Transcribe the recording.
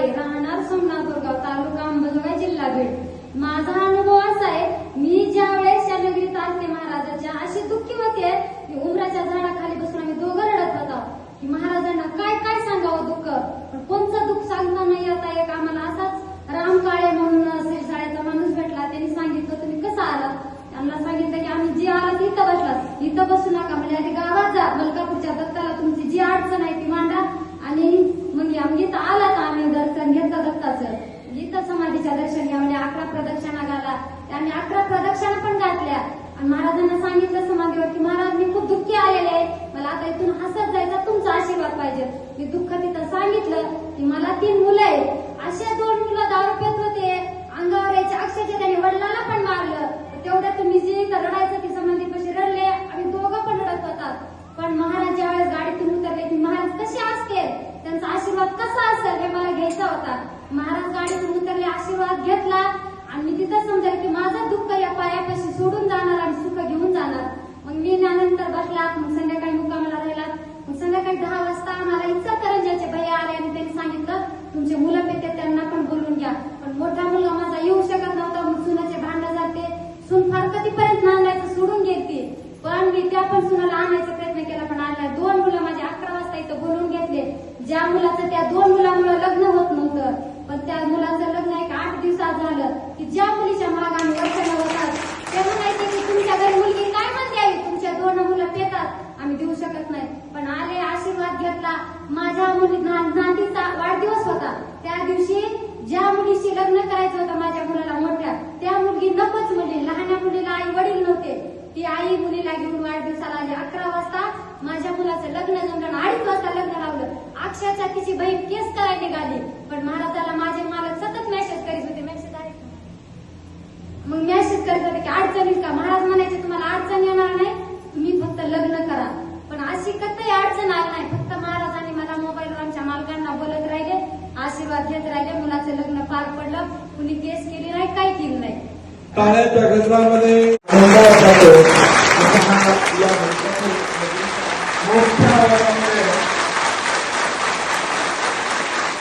आहे. राहणार सोमनाथ दुर्गाव तालुका अंबजोगाई जिल्हा बीड. माझा अनुभव असा आहे मी ज्या वेळेस या नगरीत असते महाराजाच्या अशी दुःखी होते की उमराच्या झाडाखाली बसून आम्ही दोघं रडत होतो की महाराजांना काय काय सांगावं दुःख पण कोणतं दुःख सांगता नाही आता एक आम्हाला असाच राम काळे म्हणून शिरसाळ्याचा माणूस भेटला त्यांनी सांगितलं तुम्ही कसं आलात त्यांना सांगितलं की आम्ही जी आलात इथं बसलात इथं बसू नका म्हणजे आधी गावात जा मलकापूरच्या दत्ताला तुमची जी अडचण आहे ती मांडा आणि मग आम्ही इथं आलात आम्ही दर्शन घेतलं दत्ताचं इथं दर्शनी दर्शन घ्या अकरा प्रदक्षिणा घाला. त्या आम्ही अकरा प्रदक्षिणा पण घातल्या. आणि महाराजांना सांगितलं समाधीवर की महाराज मी खूप दुःखी आलेले आहे. मला आता इथून हसत जायचा तुमचा आशीर्वाद पाहिजे. मी दुःख तिथं सांगितलं की मला तीन मुलं आहेत. अशा दोन मुलं दारू पित होते. अंगावर यायचे अक्षरशः त्यांनी वडिलांना पण मारलं. तेवढ्या तुम्ही जे इथं रडायचं ती समाधीपाशी रडले. आम्ही दोघं पण रडत होतात पण महाराज ज्यावेळेस गाडीतून उतरले की महाराज कसे असते त्यांचा आशीर्वाद कसा असेल हे मला घ्यायचा होता. महाराज आशीर्वाद आणि मी तिथं समजायला की माझं दुःख या पायापाशी सोडून जाणार आणि सुख घेऊन जाणार. मग मी त्यानंतर बसला मग संध्याकाळी मुकामाला राहिला मग संध्याकाळी दहा वाजता आम्हाला इचलकरंजाचे भैया आले आणि त्यांनी सांगितलं तुमचे मुलं पेते त्यांना पण बोलून घ्या. पण मोठा मुलगा माझा येऊ शकत नव्हता मग सुनाचे भांडण जाते. सून फार कधीपर्यंत नांदायचं सोडून घेते. पण मी त्या पण सुनाला आणायचा प्रयत्न केला पण आणला दोन मुलं माझे अकरा वाजता इथं बोलून घेतले. ज्या मुलाचं त्या दोन मुलामुळे लग्न होत नव्हतं. पण त्या मुलाचं लग्न एक आठ दिवसात झालं की ज्या मुलीच्या माग आम्ही वर्षाला होतात ते म्हणायचे की तुमच्या घरी मुलगी काय म्हणते आई? तुमच्या दोन मुलं पेतात आम्ही देऊ शकत नाही. पण आले आशीर्वाद घेतला. माझ्या मुली नातीचा वाढदिवस होता. त्या दिवशी ज्या मुलीशी लग्न करायचं होतं माझ्या मुलाला मोठ्या त्या मुलगी नकोच मुली लहान्या मुलीला आई वडील नव्हते. ती आई मुलीला घेऊन वाढदिवसाला आली. अकरा वाजता माझ्या मुलाचं लग्न जमलं अडीच वाजता त्याची बहीण केस करायला निघाली. पण महाराजाला माझे मालक सतत मेसेज करीत होते मेसेज आले मग मेसेज करत होते की अडचणीत का? महाराज म्हणायचे तुम्हाला अडचण येणार नाही तुम्ही फक्त लग्न करा. पण अशी कधी अडचण आली नाही. फक्त महाराजांनी मला मोबाईलवर आमच्या मालकांना बोलत राहिले आशीर्वाद घेत राहिले. मुलाचं लग्न पार पडलं. कुणी केस केली नाही काही केली नाही.